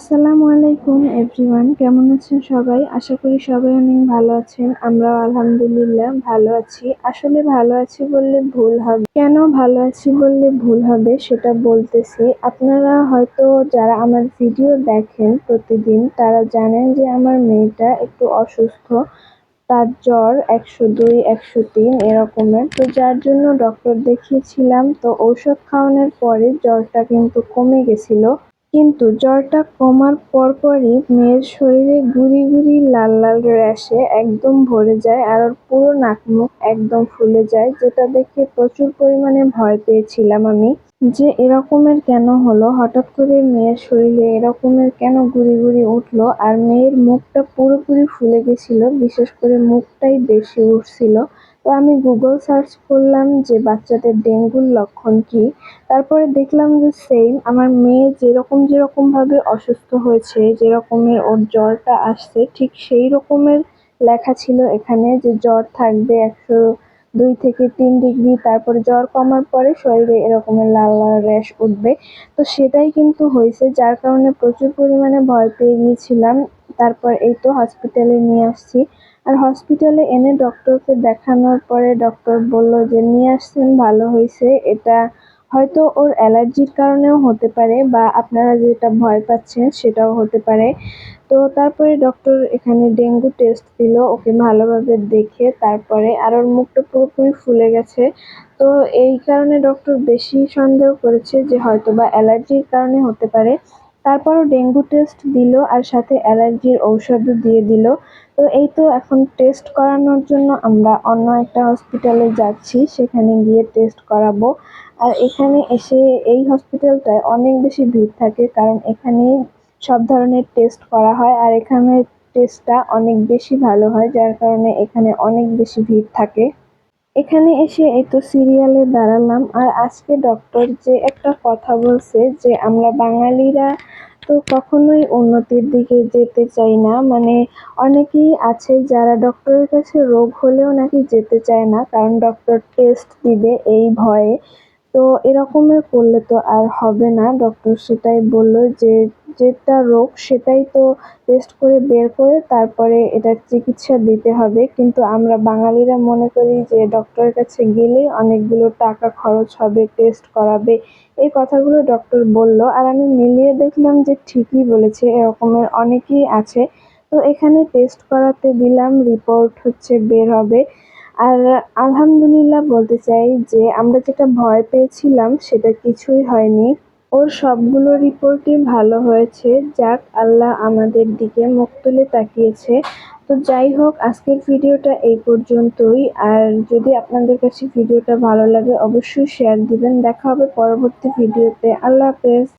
আসসালামু আলাইকুম এভরিওয়ান কেমন আছেন সবাই? আশা করি সবাই অনেক ভালো আছেন। আমরাও আলহামদুলিল্লাহ ভালো আছি। আসলে ভালো আছি বললে ভুল হবে। কেন ভালো আছি বললে ভুল হবে সেটা বলতেছি। আপনারা হয়তো যারা আমার ভিডিও দেখেন প্রতিদিন, তারা জানেন যে আমার মেয়েটা একটু অসুস্থ। তার জ্বর একশো দুই, একশো তিন এরকমের। তো যার জন্য ডক্টর দেখিয়েছিলাম, তো ঔষধ খাওয়ানোর পরে জ্বরটা কিন্তু কমে গেছিল। কিন্তু জ্বরটা কমার পরপরই মেয়ের শরীরে গুড়ি গুড়ি লাল লাল র্যাশে একদম ভরে যায় আর ওর পুরো নাক মুখ একদম ফুলে যায়, যেটা দেখে প্রচুর পরিমাণে ভয় পেয়েছিলাম আমি। যে এরকমের কেন হলো? হঠাৎ করে মেয়ের শরীরে এরকমের কেন গুড়ি গুড়ি উঠল? আর মেয়ের মুখটা পুরোপুরি ফুলে গেছিল, বিশেষ করে মুখটাই বেশি উঠছিল তো আমি গুগল সার্চ করলাম যে বাচ্চাদের ডেঙ্গুর লক্ষণ কী। তারপরে দেখলাম যে সেম আমার মেয়ে যেরকম যেরকমভাবে অসুস্থ হয়েছে, যেরকমের ওর জ্বরটা আসছে, ঠিক সেই রকমের লেখা ছিল এখানে যে জ্বর থাকবে একশো দুই থেকে তিন ডিগ্রি, তারপরে জ্বর কমার পরে শরীরে এরকমের লাল লাল র্যাশ উঠবে। তো সেটাই কিন্তু হয়েছে, যার কারণে প্রচুর পরিমাণে ভয় পেয়ে গিয়েছিলাম। তারপর এই তো হসপিটালে নিয়ে আসছি। আর হসপিটালে এনে ডক্টরকে দেখানোর পরে ডক্টর বলল যে, নিয়ে আসছেন, ভালো হয়েছে। এটা হয়তো ওর অ্যালার্জির কারণেও হতে পারে বা আপনারা যেটা ভয় পাচ্ছেন সেটাও হতে পারে। তো তারপরে ডক্টর এখানে ডেঙ্গু টেস্ট দিল, ওকে ভালোভাবে দেখে তারপরে আর ওর মুখটা পুরোপুরি ফুলে গেছে। তো এই কারণে ডক্টর বেশি সন্দেহ করেছে যে হয়তো বা অ্যালার্জির কারণে হতে পারে। তারপরও ডেঙ্গু টেস্ট দিল আর সাথে অ্যালার্জির ঔষধও দিয়ে দিল। তো এই তো এখন টেস্ট করানোর জন্য আমরা অন্য একটা হসপিটালে যাচ্ছি, সেখানে গিয়ে টেস্ট করাবো। আর এখানে এসে এই হসপিটালটায় অনেক বেশি ভিড় থাকে, কারণ এখানে সব ধরনের টেস্ট করা হয় আর এখানের টেস্টটা অনেক বেশি ভালো হয়, যার কারণে এখানে অনেক বেশি ভিড় থাকে। এখানে এসে এই তো সিরিয়ালে দাঁড়ালাম আর আজকে ডক্টর যে একটা কথা বলছে যে আমরা বাঙালিরা তো কখনোই উন্নতির দিকে যেতে চাই না। মানে অনেকেই আছে যারা ডক্টরের কাছে রোগ হলেও নাকি যেতে চায় না, কারণ ডক্টর টেস্ট দিবে এই ভয়ে। তো এরকমের করলে তো আর হবে না। ডক্টর সেটাই বলল যে, যেটা রোগ সেটাই তো টেস্ট করে বের করে তারপরে এটার চিকিৎসা দিতে হবে। কিন্তু আমরা বাঙালিরা মনে করি যে ডক্টরের কাছে গেলেই অনেকগুলো টাকা খরচ হবে টেস্ট করাবে। এই কথাগুলো ডক্টর বলল। আর আমি মিলিয়ে দেখলাম যে, ঠিকই বলেছে। এরকমের অনেকেই আছে। তো এখানে টেস্ট করাতে দিলাম রিপোর্ট হচ্ছে বের হবে। আর আলহামদুলিল্লাহ বলতে চাই যে আমরা যেটা ভয় পেয়েছিলাম সেটা কিছুই হয়নি। ওর সবগুলো রিপোর্টই ভালো হয়েছে, যাক আল্লাহ আমাদের দিকে মুখ তুলে তাকিয়েছে। তো যাই হোক, আজকের ভিডিওটা এই পর্যন্তই। আর যদি আপনাদের কাছে ভিডিওটা ভালো লাগে, অবশ্যই শেয়ার দিবেন। দেখা হবে পরবর্তী ভিডিওতে। আল্লাহ হাফেজ।